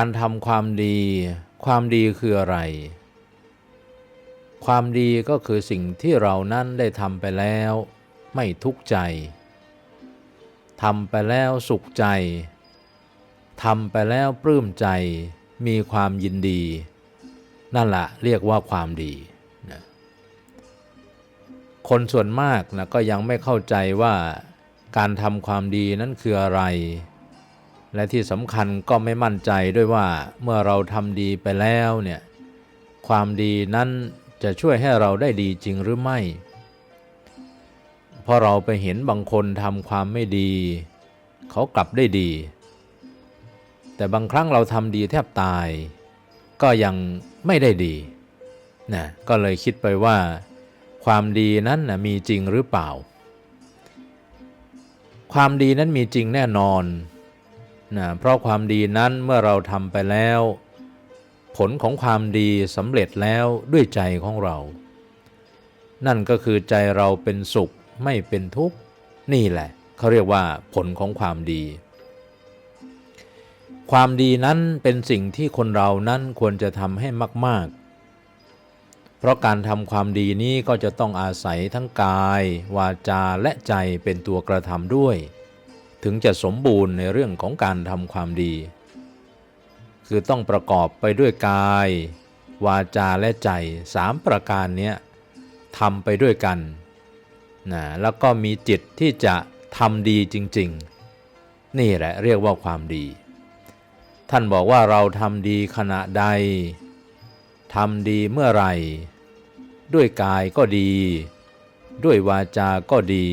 การทำความดี ความดีคืออะไร ความดีก็คือสิ่งที่เรานั้นได้ทำไปแล้ว ไม่ทุกข์ใจทำไปแล้วสุขใจทำไปแล้วปลื้มใจ มีความยินดี นั่นแหละเรียกว่าความดีนะคนส่วนมากนะก็ยังไม่เข้าใจว่าการทำความดีนั้นคืออะไร และที่สำคัญก็ไม่มั่นใจด้วยว่าเมื่อเราทำดีไปแล้วเนี่ยความดีนั้นจะช่วยให้เราได้ดีจริงหรือไม่เพราะเราไปเห็นบางคนทำความไม่ดี เขากลับได้ดี แต่บางครั้งเราทำดีแทบตาย ก็ยังไม่ได้ดีนะก็เลยคิดไปว่า ความดีนั้นนะมีจริงหรือเปล่า ความดีนั้นมีจริงแน่นอน นะเพราะความดีนั้นเมื่อเราทำไปแล้ว ผลของความดีสำเร็จแล้วด้วยใจของเรา นั่นก็คือใจเราเป็นสุขไม่เป็นทุกข์นี่แหละเขาเรียกว่าผลของความดี ความดีนั้นเป็นสิ่งที่คนเรานั้นควรจะทำให้มาก ๆ เพราะการทำความดีนี้ก็จะต้องอาศัยทั้งกาย วาจาและใจเป็นตัวกระทำด้วย ถึงจะสมบูรณ์ในเรื่องของการทำความดี คือต้องประกอบไปด้วยกาย วาจาและใจสามประการนี้ทำไปด้วยกันนะแล้วก็มีจิตที่จะทำดีจริง ๆ นี่แหละเรียกว่าความดี ท่านบอกว่าเราทำดีขณะใดทำดีเมื่อไหร่ ด้วยกายก็ดี ด้วยวาจาก็ดี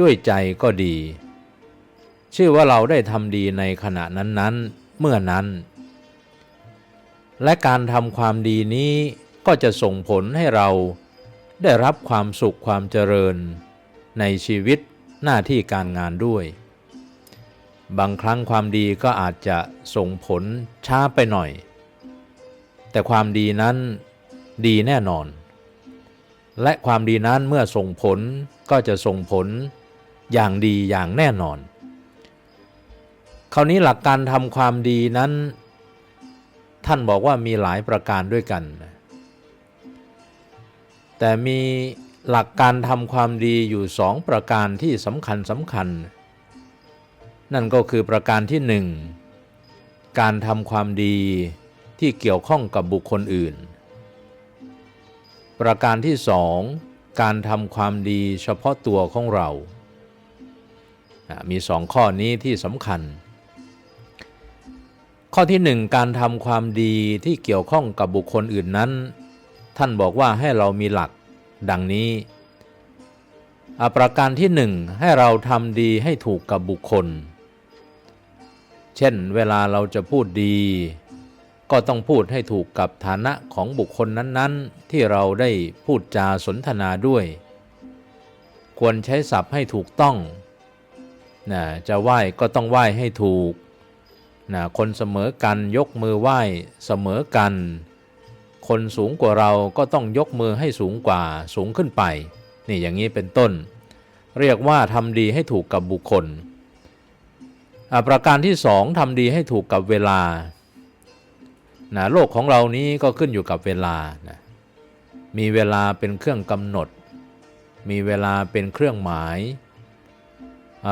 ด้วยใจก็ดี ชื่อว่าเราได้ทำดีในขณะนั้นๆ เมื่อนั้น และการทำความดีนี้ก็จะส่งผลให้เราได้รับความสุขความเจริญ ในชีวิตหน้าที่การงานด้วย บางครั้งความดีก็อาจจะส่งผลช้าไปหน่อย แต่ความดีนั้นดีแน่นอน และความดีนั้นเมื่อส่งผลก็จะส่งผลอย่างดีอย่างแน่นอน คราวนี้หลักการทำความดีนั้น ท่านบอกว่ามีหลายประการด้วยกัน แต่มีหลักการทำความดีอยู่สองประการที่สำคัญสำคัญ นั่นก็คือประการที่หนึ่งการทำความดีที่เกี่ยวข้องกับบุคคลอื่น ประการที่สองการทำความดีเฉพาะตัวของเรา มีสองข้อนี้ที่สำคัญ ข้อที่หนึ่งการทำความดีที่เกี่ยวข้องกับบุคคลอื่นนั้น ท่านบอกว่าให้เรามีหลักดังนี้ประการที่หนึ่งให้เราทำดีให้ถูกกับบุคคล เช่นเวลาเราจะพูดดี ก็ต้องพูดให้ถูกกับฐานะของบุคคลนั้นๆ ที่เราได้พูดจาสนทนาด้วย ควรใช้ศัพท์ให้ถูกต้องนะจะไหว้ก็ต้องไหว้ให้ถูก นะคนเสมอกันยกมือไหว้เสมอกัน คนสูงกว่าเราก็ต้องยกมือให้สูงกว่าสูงขึ้นไป นี่อย่างนี้เป็นต้น เรียกว่าทำดีให้ถูกกับบุคคล ประการที่สองทำดีให้ถูกกับเวลานะโลกของเรานี้ก็ขึ้นอยู่กับเวลานะมีเวลาเป็นเครื่องกำหนด มีเวลาเป็นเครื่องหมาย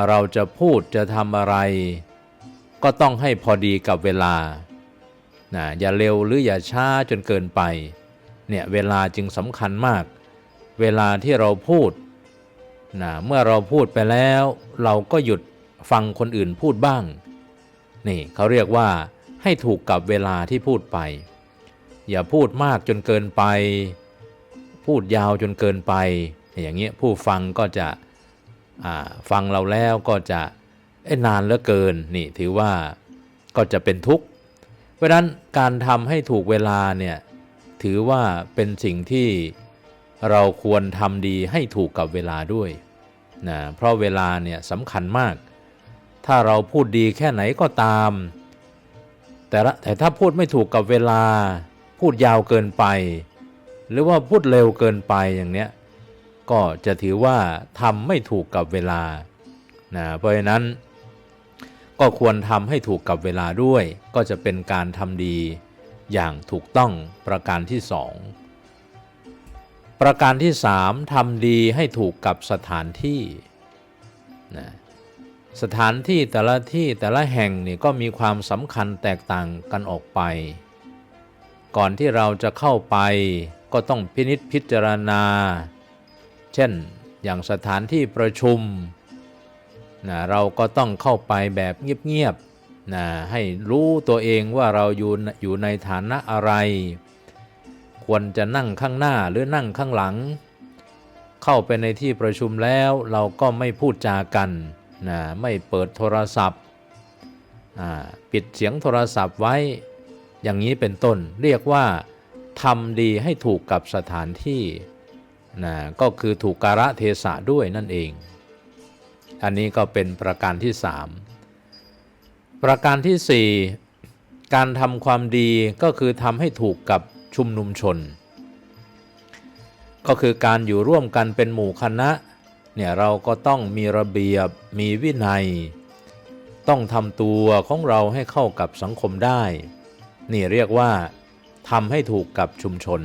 เราจะพูดจะทำอะไร ก็ต้องให้พอดีกับเวลานะอย่าเร็วหรืออย่าช้าจนเกินไปเนี่ยเวลาจึงสำคัญมาก เวลาที่เราพูดนะเมื่อเราพูดไปแล้ว เราก็หยุดฟังคนอื่นพูดบ้าง นี่เขาเรียกว่าให้ถูกกับเวลาที่พูดไป อย่าพูดมากจนเกินไป พูดยาวจนเกินไป อย่างเงี้ยผู้ฟังก็จะฟังเราแล้วก็จะ นานเหลือเกินนี่ถือว่าก็จะเป็นทุกข์ เพราะนั้นการทำให้ถูกเวลาเนี่ยถือว่าเป็นสิ่งที่เราควรทำดีให้ถูกกับเวลาด้วยนะเพราะเวลาเนี่ยสำคัญมาก ถ้าเราพูดดีแค่ไหนก็ตาม แต่แต่ถ้าพูดไม่ถูกกับเวลา พูดยาวเกินไป หรือว่าพูดเร็วเกินไปอย่างเนี้ยก็จะถือว่าทำไม่ถูกกับเวลานะเพราะฉะนั้น ก็ควรทำให้ถูกกับเวลาด้วย ก็จะเป็นการทำดีอย่างถูกต้องประการที่สองประการที่สามทำดีให้ถูกกับสถานที่นะสถานที่แต่ละที่แต่ละแห่งนี่ก็มีความสำคัญแตกต่างกันออกไป ก่อนที่เราจะเข้าไปก็ต้องพินิษพิจารณา เช่น อย่างสถานที่ประชุม นะเราก็ต้องเข้าไปแบบเงียบๆนะให้รู้ตัวเองว่าเราอยู่อยู่ในฐานะอะไร ควรจะนั่งข้างหน้าหรือนั่งข้างหลัง เข้าไปในที่ประชุมแล้วเราก็ไม่พูดจากันนะไม่เปิดโทรศัพท์ ปิดเสียงโทรศัพท์ไว้อย่างนี้เป็นต้นเรียกว่าทำดีให้ถูกกับสถานที่นะก็คือถูกกาละเทศะด้วยนั่นเอง อันนี้ก็เป็นประการที่สามประการที่สี่การทำความดีก็คือทำให้ถูกกับชุมนุมชน ก็คือการอยู่ร่วมกันเป็นหมู่คณะเนี่ยเราก็ต้องมีระเบียบมีวินัย ต้องทำตัวของเราให้เข้ากับสังคมได้ นี่เรียกว่าทำให้ถูกกับชุมชน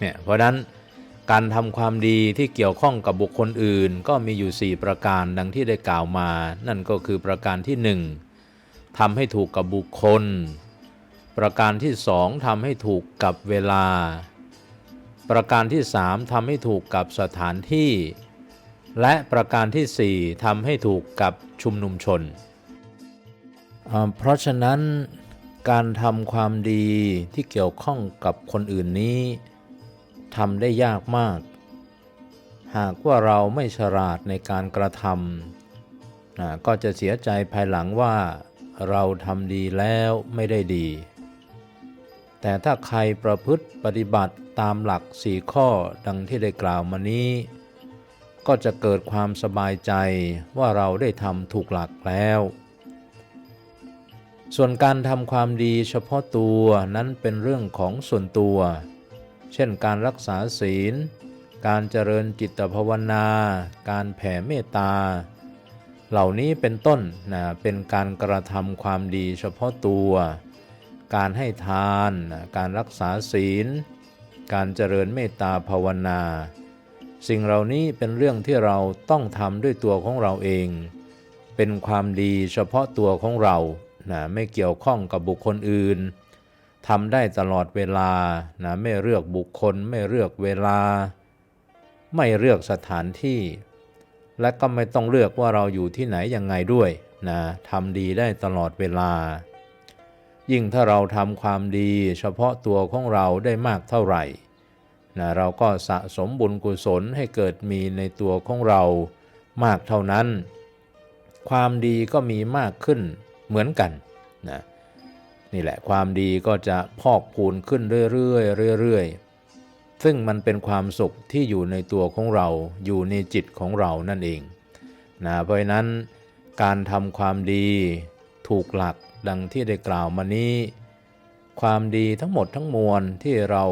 เนี่ยเพราะนั้น การทำความดีที่เกี่ยวข้องกับบุคคลอื่น ก็มีอยู่ 4 ประการดังที่ได้กล่าวมา นั่นก็คือประการที่ 1ทำให้ถูกกับบุคคล ประการที่สองทำให้ถูกกับเวลา ประการที่สามทำให้ถูกกับสถานที่ และประการที่สี่ทำให้ถูกกับชุมนุมชน เพราะฉะนั้นการทำความดีที่เกี่ยวข้องกับคนอื่นนี้ ทำได้ยากมาก หากว่าเราไม่ฉลาดในการกระทำนะก็จะเสียใจภายหลังว่า เราทำดีแล้วไม่ได้ดี แต่ถ้าใครประพฤติปฏิบัติตามหลักสี่ข้อดังที่ได้กล่าวมานี้ ก็จะเกิดความสบายใจว่าเราได้ทำถูกหลักแล้วส่วนการทำความดีเฉพาะตัวนั้นเป็นเรื่องของส่วนตัว เช่นการรักษาศีล การเจริญจิตภาวนา การแผ่เมตตา เหล่านี้เป็นต้นนะเป็นการกระทำความดีเฉพาะตัว การให้ทานนะการรักษาศีล การเจริญเมตตาภาวนา สิ่งเหล่านี้เป็นเรื่องที่เราต้องทำด้วยตัวของเราเอง เป็นความดีเฉพาะตัวของเรานะไม่เกี่ยวข้องกับบุคคลอื่น ทำได้ตลอดเวลานะไม่เลือกบุคคล ไม่เลือกเวลา ไม่เลือกสถานที่ และก็ไม่ต้องเลือกว่าเราอยู่ที่ไหนยังไงด้วยนะทำดีได้ตลอดเวลา ยิ่งถ้าเราทำความดีเฉพาะตัวของเราได้มากเท่าไหร่นะเราก็สะสมบุญกุศลให้เกิดมีในตัวของเรามากเท่านั้น ความดีก็มีมากขึ้นเหมือนกันนะ นี่แหละความดีก็จะพอกพูนขึ้นเรื่อยๆเรื่อยๆ ซึ่งมันเป็นความสุขที่อยู่ในตัวของเราอยู่ในจิตของเรานั่นเองนะเพราะฉะนั้นการทำความดีถูกหลักดังที่ได้กล่าวมานี้ ความดีทั้งหมดทั้งมวลที่เรา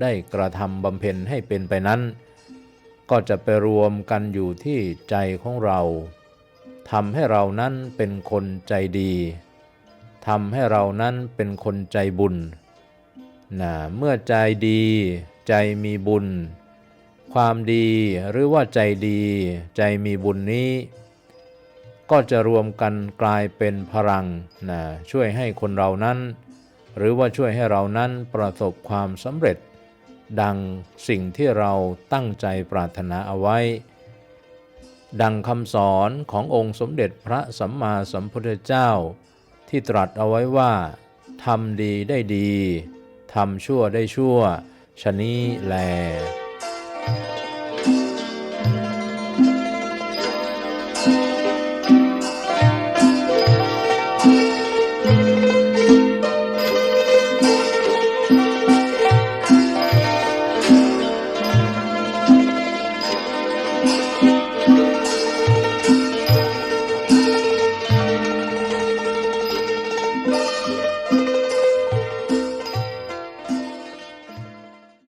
ได้กระทำบำเพ็ญให้เป็นไปนั้น ก็จะไปรวมกันอยู่ที่ใจของเราทำให้เรานั้นเป็นคนใจดี ทำให้เรานั้นเป็นคนใจบุญนะเมื่อใจดีใจมีบุญ ความดีหรือว่าใจดีใจมีบุญนี้ ก็จะรวมกันกลายเป็นพลังนะช่วยให้คนเรานั้น หรือว่าช่วยให้เรานั้นประสบความสำเร็จ ดังสิ่งที่เราตั้งใจปรารถนาเอาไว้ ดังคำสอนขององค์สมเด็จพระสัมมาสัมพุทธเจ้า ที่ตรัสเอาไว้ว่าทำดีได้ดีทำชั่วได้ชั่วชะนี้แล